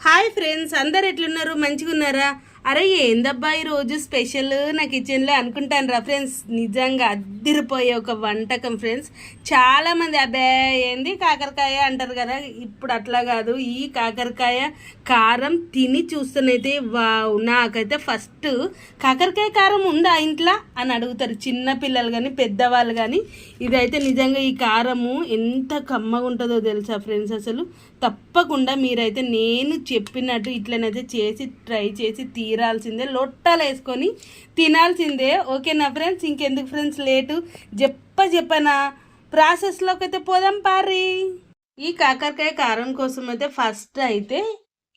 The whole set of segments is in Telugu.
హాయ్ ఫ్రెండ్స్ అందరు ఎట్లున్నారు? మంచిగా ఉన్నారా అరే ఏందబ్బా ఈ రోజు స్పెషల్? నా కిచెన్లో అనుకుంటాను రా ఫ్రెండ్స్ నిజంగా అద్దిరిపోయే ఒక వంటకం ఫ్రెండ్స్ చాలామంది అబ్బే ఏంది కాకరకాయ అంటారు కదా. ఇప్పుడు అట్లా కాదు. ఈ కాకరకాయ కారం తిని చూస్తేనైతే వావ్. నాకైతే ఫస్ట్ కాకరకాయ కారం ఉందా ఇంట్లో? అని అడుగుతారు చిన్న పిల్లలు కానీ పెద్దవాళ్ళు కానీ ఇదైతే నిజంగా ఈ కారము ఎంత కమ్మగా ఉంటుందో తెలుసా ఫ్రెండ్స్ అసలు. తప్పకుండా మీరైతే నేను చెప్పినట్టు ఇట్లనైతే చేసి ట్రై చేసి తీరాల్సిందే లొట్టాలు వేసుకొని తినాల్సిందే. ఓకేనా ఫ్రెండ్స్ ఇంకెందుకు ఫ్రెండ్స్ లేటు. చెప్ప చెప్పనా? ప్రాసెస్లోకి అయితే పోదాం పారి. ఈ కాకరకాయ కారం కోసం అయితే ఫస్ట్ అయితే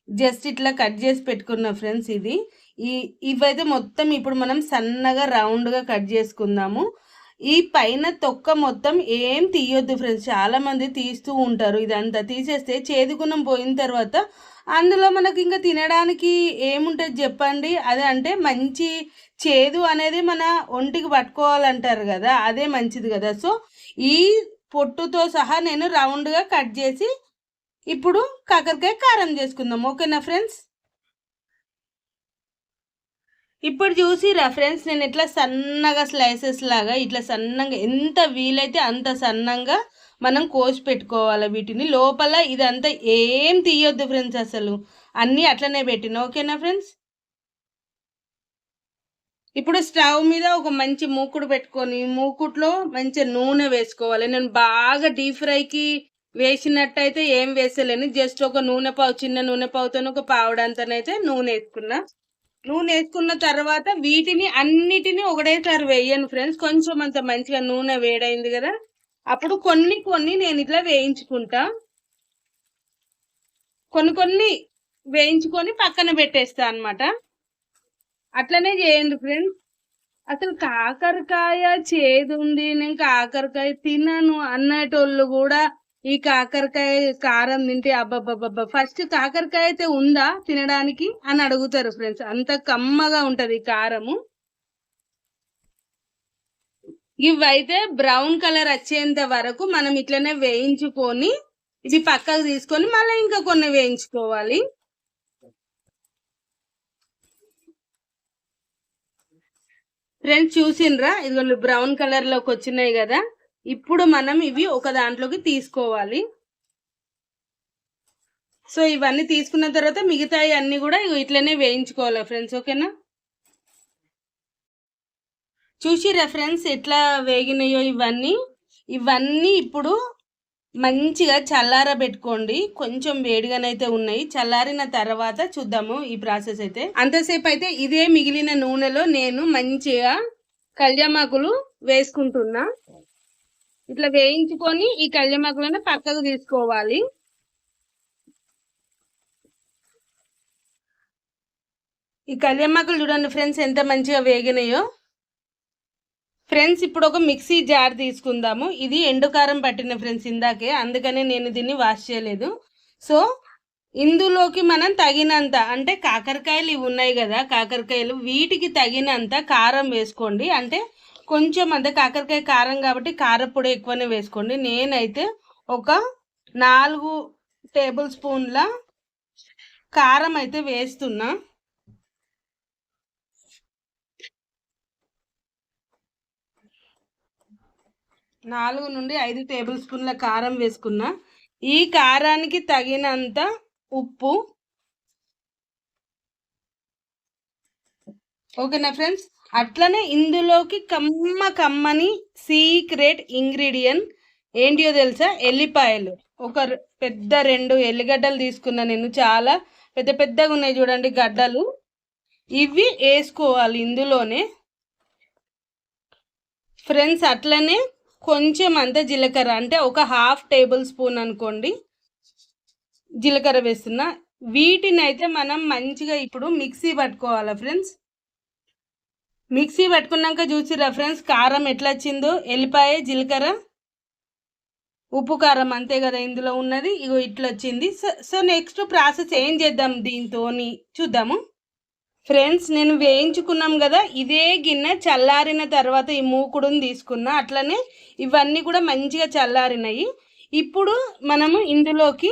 జస్ట్ ఇట్లా కట్ చేసి పెట్టుకున్న ఫ్రెండ్స్ ఇది. ఈ ఇవైతే మొత్తం ఇప్పుడు మనం సన్నగా రౌండ్గా కట్ చేసుకుందాము. ఈ పైన తొక్క మొత్తం ఏం తీయొద్దు ఫ్రెండ్స్. చాలామంది తీస్తూ ఉంటారు. ఇదంతా తీసేస్తే చేదుగుణం పోయిన తర్వాత అందులో మనకి ఇంకా తినడానికి ఏముంటుంది చెప్పండి? అదే అంటే మంచి చేదు అనేది మన ఒంటికి పట్టుకోవాలంటారు కదా అదే మంచిది కదా. సో ఈ పొట్టుతో సహా నేను రౌండ్గా కట్ చేసి ఇప్పుడు కాకరకాయ కారం చేసుకుందాం. ఓకేనా ఫ్రెండ్స్? ఇప్పుడు చూసి ఫ్రెండ్స్ నేను ఇట్లా సన్నగా స్లైసెస్ లాగా ఇట్లా సన్నంగా ఎంత వీలైతే అంత సన్నంగా మనం కోసి పెట్టుకోవాలి వీటిని. లోపల ఇదంతా ఏం తీయొద్దు ఫ్రెండ్స్ అసలు. అన్నీ అట్లనే పెట్టిన. ఓకేనా ఫ్రెండ్స్ ఇప్పుడు స్టవ్ మీద ఒక మంచి మూకుడు పెట్టుకొని మూకుట్లో మంచి నూనె వేసుకోవాలి. నేను బాగా డీప్ ఫ్రైకి వేసినట్టయితే ఏం వేసలేను జస్ట్ ఒక నూనె పావు చిన్న నూనె పావుతో ఒక పావుడంతనైతే నూనె వేసుకున్నా. నూనె వేసుకున్న తర్వాత వీటిని అన్నిటిని ఒకటేసారి వేయను ఫ్రెండ్స్. కొంచెం అంత మంచిగా నూనె వేడైంది కదా. అప్పుడు కొన్ని కొన్ని నేను ఇట్లా వేయించుకుంటా. కొన్ని కొన్ని వేయించుకొని పక్కన పెట్టేస్తా అనమాట అట్లనే చేయండి ఫ్రెండ్స్. అసలు కాకరకాయ చేదు ఉంది. నేను కాకరకాయ తినను అన్నటోళ్ళు కూడా ఈ కాకరకాయ కారం తింటే అబ్బబ్బబ్బబ్బా. ఫస్ట్ కాకరకాయ అయితే ఉందా తినడానికి అని అడుగుతారు ఫ్రెండ్స్ అంత కమ్మగా ఉంటది కారము. ఇవైతే బ్రౌన్ కలర్ వచ్చేంత వరకు మనం ఇట్లనే వేయించుకొని ఇది పక్కకు తీసుకొని మళ్ళీ ఇంకా కొన్ని వేయించుకోవాలి. ఫ్రెండ్స్ చూసిండ్రా ఇదిగోండి బ్రౌన్ కలర్లోకి వచ్చినాయి కదా. ఇప్పుడు మనం ఇవి ఒక దాంట్లోకి తీసుకోవాలి. సో ఇవన్నీ తీసుకున్న తర్వాత మిగతాయి అన్ని కూడా ఇట్లనే వేయించుకోవాలి ఫ్రెండ్స్? ఓకేనా? చూసి రెఫరెన్స్ ఎట్లా వేగినాయో ఇవన్నీ. ఇవన్నీ ఇప్పుడు మంచిగా చల్లారబెట్టుకోండి. కొంచెం వేడిగానైతే ఉన్నాయి. చల్లారిన తర్వాత చూద్దాము ఈ ప్రాసెస్ అయితే. అంతసేపు అయితే ఇదే మిగిలిన నూనెలో నేను మంచిగా కళ్యామాకులు వేసుకుంటున్నా. ఇట్లా వేయించుకొని ఈ కళ్యామాకులను పక్కకు తీసుకోవాలి. ఈ కళ్యామాకులు చూడండి ఫ్రెండ్స్ ఎంత మంచిగా వేగినాయో. ఫ్రెండ్స్ ఇప్పుడు ఒక మిక్సీ జార్ తీసుకుందాము. ఇది ఎండుకారం పట్టిన ఫ్రెండ్స్ ఇందాకే అందుకనే నేను దీన్ని వాష్ చేయలేదు. సో ఇందులోకి మనం తగినంత అంటే కాకరకాయలు ఇవి ఉన్నాయి కదా కాకరకాయలు వీటికి తగినంత కారం వేసుకోండి. అంటే కొంచెం అంత కాకరకాయ కారం కాబట్టి కారపొడి ఎక్కువనే వేసుకోండి. నేనైతే ఒక నాలుగు టేబుల్ స్పూన్ల కారం అయితే వేస్తున్నా. నాలుగు నుండి ఐదు టేబుల్ స్పూన్ల కారం వేసుకున్నా. ఈ కారానికి తగినంత ఉప్పు. ఓకేనా ఫ్రెండ్స్? అట్లనే ఇందులోకి కమ్మ కమ్మని సీక్రెట్ ఇంగ్రీడియంట్ ఏంటియో తెలుసా? ఎల్లిపాయలు. ఒక పెద్ద రెండు ఎల్లిగడ్డలు తీసుకున్నా నేను. చాలా పెద్ద పెద్దగా ఉన్నాయి చూడండి గడ్డలు. ఇవి వేసుకోవాలి ఇందులోనే. ఫ్రెండ్స్ అట్లనే కొంచెం అంత జీలకర్ర. అంటే ఒక హాఫ్ టేబుల్ స్పూన్ అనుకోండి. జీలకర్ర వేస్తున్నా. వీటిని అయితే మనం మంచిగా ఇప్పుడు మిక్సీ పట్టుకోవాలా ఫ్రెండ్స్? మిక్సీ పట్టుకున్నాక చూసి రెఫరెన్స్ కారం ఎట్లా వచ్చిందో ఎల్లిపాయ జీలకర్ర ఉప్పు కారం అంతే కదా ఇందులో ఉన్నది. ఇగో ఇట్లా వచ్చింది సో నెక్స్ట్ ప్రాసెస్ ఏం చేద్దాం దీంతో చూద్దాము. ఫ్రెండ్స్ నేను వేయించుకున్నాం కదా ఇదే గిన్నె చల్లారిన తర్వాత ఈ మూకుడుని తీసుకున్నా. అట్లనే ఇవన్నీ కూడా మంచిగా చల్లారినాయి. ఇప్పుడు మనము ఇందులోకి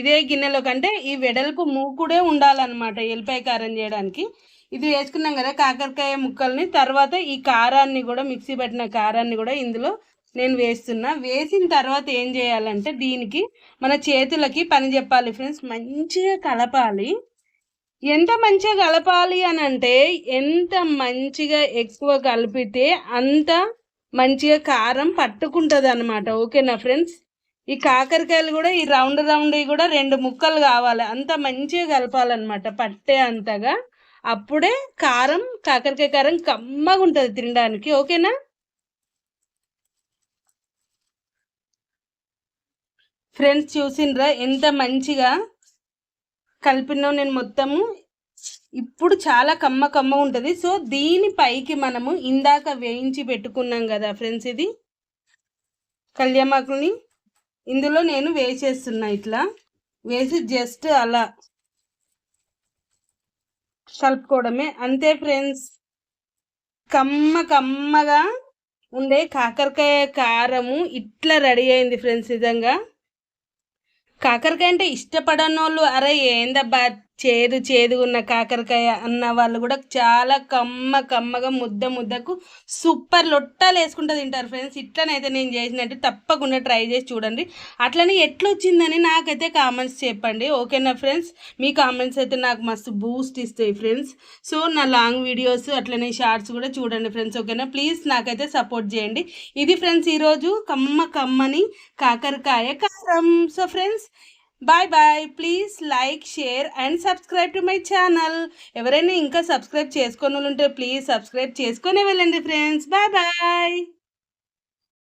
ఇదే గిన్నెలో కంటే ఈ వెడల్పు మూకుడే ఉండాలన్నమాట ఎల్లిపాయ కారం చేయడానికి. ఇది వేసుకున్నాం కదా కాకరకాయ ముక్కల్ని. తర్వాత ఈ కారాన్ని కూడా మిక్సీ పట్టిన కారాన్ని కూడా ఇందులో నేను వేస్తున్నా. వేసిన తర్వాత ఏం చేయాలంటే దీనికి మన చేతులకి పని చెప్పాలి ఫ్రెండ్స్. మంచిగా కలపాలి. ఎంత మంచిగా కలపాలి అని అంటే ఎంత మంచిగా ఎక్కువ కలిపితే అంత మంచిగా కారం పట్టుకుంటుంది అనమాట ఓకేనా ఫ్రెండ్స్? ఈ కాకరకాయలు కూడా ఈ రౌండ్ రౌండ్ కూడా రెండు ముక్కలు కావాలి. అంత మంచిగా కలపాలన్నమాట పట్టే అంతగా. అప్పుడే కారం కాకరకాయ కారం కమ్మగా ఉంటుంది తినడానికి. ఓకేనా? ఫ్రెండ్స్ చూసిండ్రా ఎంత మంచిగా కలిపినో నేను మొత్తము. ఇప్పుడు చాలా కమ్మ కమ్మ ఉంటుంది. సో దీనిపైకి మనము ఇందాక వేయించి పెట్టుకున్నాం కదా ఫ్రెండ్స్ ఇది. కళ్యామాకుల్ని. ఇందులో నేను వేసేస్తున్నా ఇట్లా. వేసి జస్ట్ అలా కలుపుకోవడమే అంతే ఫ్రెండ్స్. కమ్మ కమ్మగా ఉండే కాకరకాయ కారము ఇట్లా రెడీ అయింది ఫ్రెండ్స్ నిజంగా. కాకరకాయ అంటే ఇష్టపడని వాళ్ళు అరే ఏందబ్బా చేదు చేదు ఉన్న కాకరకాయ అన్న వాళ్ళు కూడా చాలా కమ్మ కమ్మగా ముద్ద ముద్దకు సూపర్ లొట్టాలు వేసుకుంటూ తింటారు ఫ్రెండ్స్. ఇట్లనైతే నేను చేసినట్టు తప్పకుండా ట్రై చేసి చూడండి. అట్లనే ఎట్లా వచ్చిందని నాకైతే కామెంట్స్ చెప్పండి. ఓకేనా ఫ్రెండ్స్? మీ కామెంట్స్ అయితే నాకు మస్తు బూస్ట్ ఇస్తాయి ఫ్రెండ్స్. సో నా లాంగ్ వీడియోస్ అట్లనే షార్ట్స్ కూడా చూడండి ఫ్రెండ్స్ ఓకేనా? ప్లీజ్ నాకైతే సపోర్ట్ చేయండి. ఇది ఫ్రెండ్స్ ఈరోజు కమ్మ కమ్మని కాకరకాయ కారం. So friends bye bye please like share and subscribe to my channel ఎవరైనా ఇంకా సబ్స్క్రైబ్ చేసుకొని ఉంటే ప్లీజ్ సబ్స్క్రైబ్ చేసుకొని వెళ్ళండి ఫ్రెండ్స్ బాయ్ బాయ్